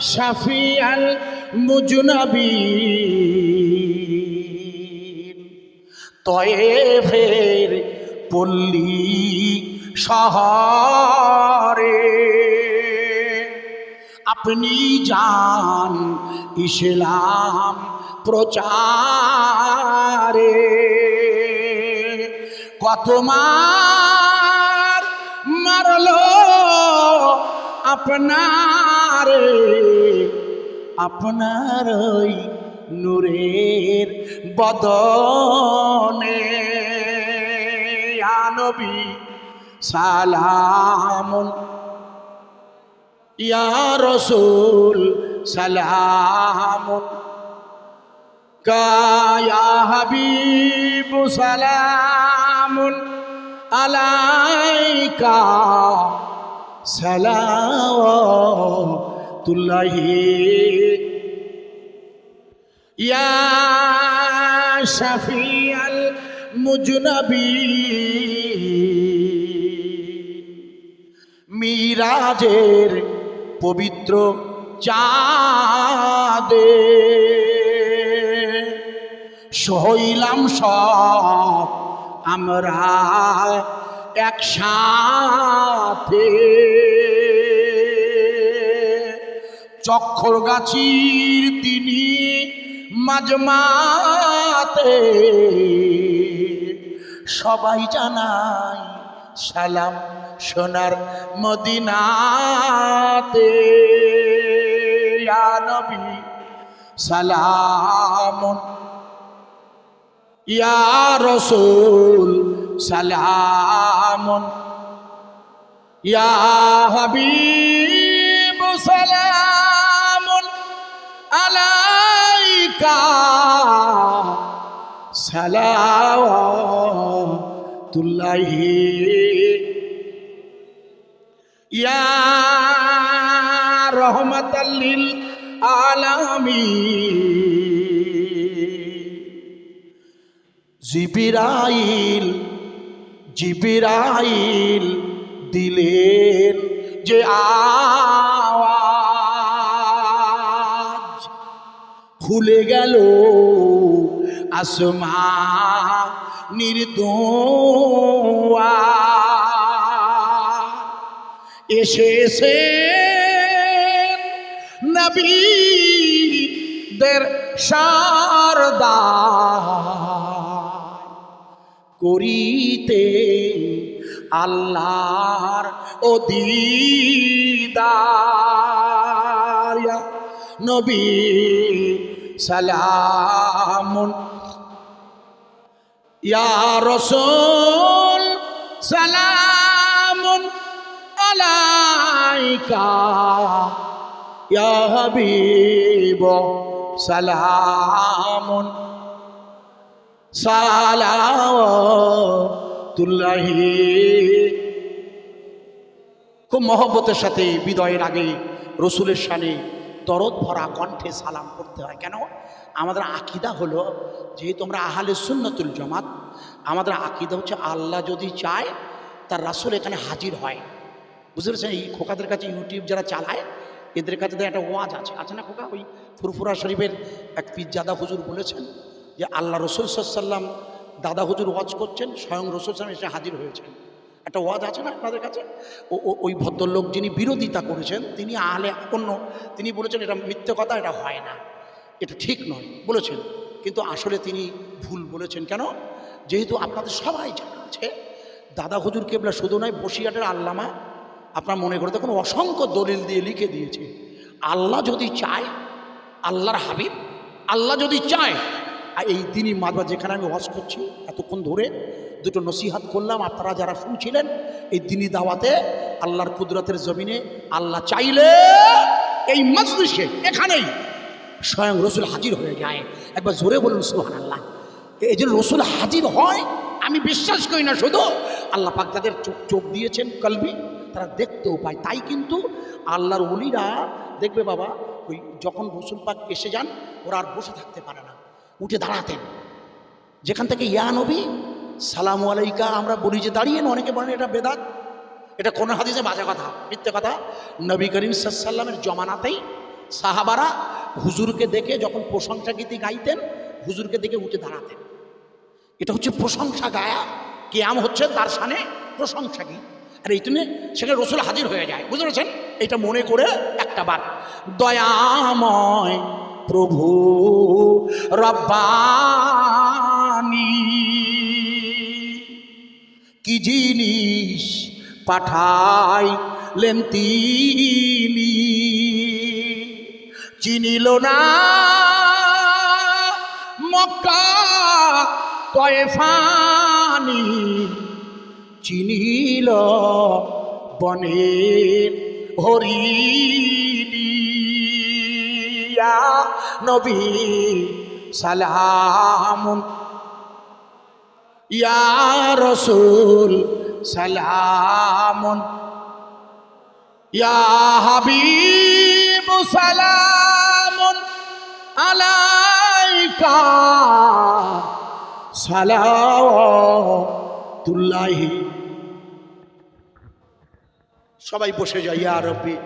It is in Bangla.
শাফিয়াল মুজনবীন। তয়েফের পল্লী শহরে আপনি যান ইসলাম প্রচারে। কত মার মারলো আপনারে আপনার ওই নূরের বদনে। আনবী সালামুন ইয়া রসুল সালামুন কায়া হাবিব সালামুন আলাইকা সালাওয়াতুল্লাহি। ইয়া শাফিয়াল মুজনবীন। মিরাজের পবিত্র চাঁদে। সইলাম সব আমরা একসাথে। চক্ষর গাছির তিনি মাজমাতে। সবাই জানাই সালাম সোনার মদিনাতে। নবী সালামুন ইয়া রসুল সালামুন। ইয়া হাবিব সালামুন আলাইকা। সালাওয়াতুল্লাহি। ইয়া রহমাতাল্লিল আলামিন। জিবিরাইল জিবিরাইল দিলেন যে আওয়াজ। খুলে গেল আসমা নির্দোয়া এসে এসে নবীদের সারদার করিতে আল্লাহর অদিদার নবী সালামুন। ইয়া রসুল সালামুন আলাইকা। ইয়া হাবিব সালামুন। সালাতুল্লাহি। খুব মহব্বতের সাথে বিদয়ের আগে রসুলের সানে দরদ ভরা কণ্ঠে সালাম করতে হয়। কেন? আমাদের আকিদা হলো যেহেতু আমরা আহালে সুন্নতুল জমাত, আমাদের আকিদা হচ্ছে আল্লাহ যদি চায় তার রাসুল এখানে হাজির হয়। বুঝতে পেরেছেন? এই খোকাদের কাছে ইউটিউব যারা চালায়, এদের কাছে একটা ওয়াজ আছে। আছে না খোকা? ওই ফুরফুরা শরীফের এক পিজ্জাদা হুজুর বলেছেন যে আল্লাহ রসুল সাল্লাম দাদা হুজুর ওয়াজ করছেন, স্বয়ং রসুল সাল্লাম এসে হাজির হয়েছেন। একটা ওয়াজ আছে না আপনাদের কাছে? ও ওই ভদ্রলোক যিনি বিরোধিতা করেছেন, তিনি আহলে অন্য, তিনি বলেছেন, এটা মিথ্যে কথা, এটা হয় না। এটা ঠিক নয়। বলেছেন। কিন্তু আসলে তিনি ভুল বলেছেন। কেন? যেহেতু আপনাদের সবাই জানা আছে, দাদা হুজুর কেবলা শুধু নয় বসিয়াটের আল্লামা, আপনার মনে করে দেখুন, অসংখ্য দলিল দিয়ে লিখে দিয়েছে। আল্লাহ যদি চায়, আল্লাহর হাবিব, আল্লাহ যদি চায় এই দিনই মাদবা যেখানে আমি ওয়াজ করছি, এতক্ষণ ধরে দুটো নসিহাত করলাম আপনারা যারা শুনছিলেন, এই দিনই দাওয়াতে আল্লাহর কুদরতের জমিনে আল্লাহ চাইলে এই মজলিসে এখানেই স্বয়ং রসুল হাজির হয়ে যায়। একবার জোরে বলুন সুহান আল্লাহ এই যে রসুল হাজির হয়, আমি বিশ্বাস করি না, শুধু আল্লাহ পাক তাদের চোখ চোখ দিয়েছেন কলবি, তারা দেখতেও পায়। তাই কিন্তু আল্লাহর অলিরা দেখবে বাবা, ওই যখন রসুল পাক এসে যান, ওরা আর বসে থাকতে পারে না। উঠে দাঁড়াতেন। যেখান থেকে, ইয়া নবী, সালাম আলাইকা আমরা বলি যে দাঁড়িয়ে অনেকে বলেন এটা বেদাত। এটা কোন হাদিসে বাজে কথা, মিথ্যে কথা। নবী করিম সাল্লামের জমানাতেই সাহাবারা হুজুরকে দেখে যখন প্রশংসা গীতি গাইতেন, হুজুরকে দেখে উঠে দাঁড়াতেন। এটা হচ্ছে প্রশংসা গায়া, কেয়াম হচ্ছে তার সানে প্রশংসা গীত। আর এই জন্য সেখানে রসুল হাজির হয়ে যায়, বুঝতে পেরেছেন? এটা মনে করে একটা বার, দয়াময় প্রভু রব্বানি। কি জিনিস পাঠাইলেন তিনি? চিনিল না মক্কা কয়েফানি চিনিল বনের হরিণী ইয়া নবী, সালামুন। ইয়া রসুল, সালামুন। ইয়া হাবিব আলাইকা। সালাতুল্লাহি সবাই বসে যায়, ইয়া রব্বি।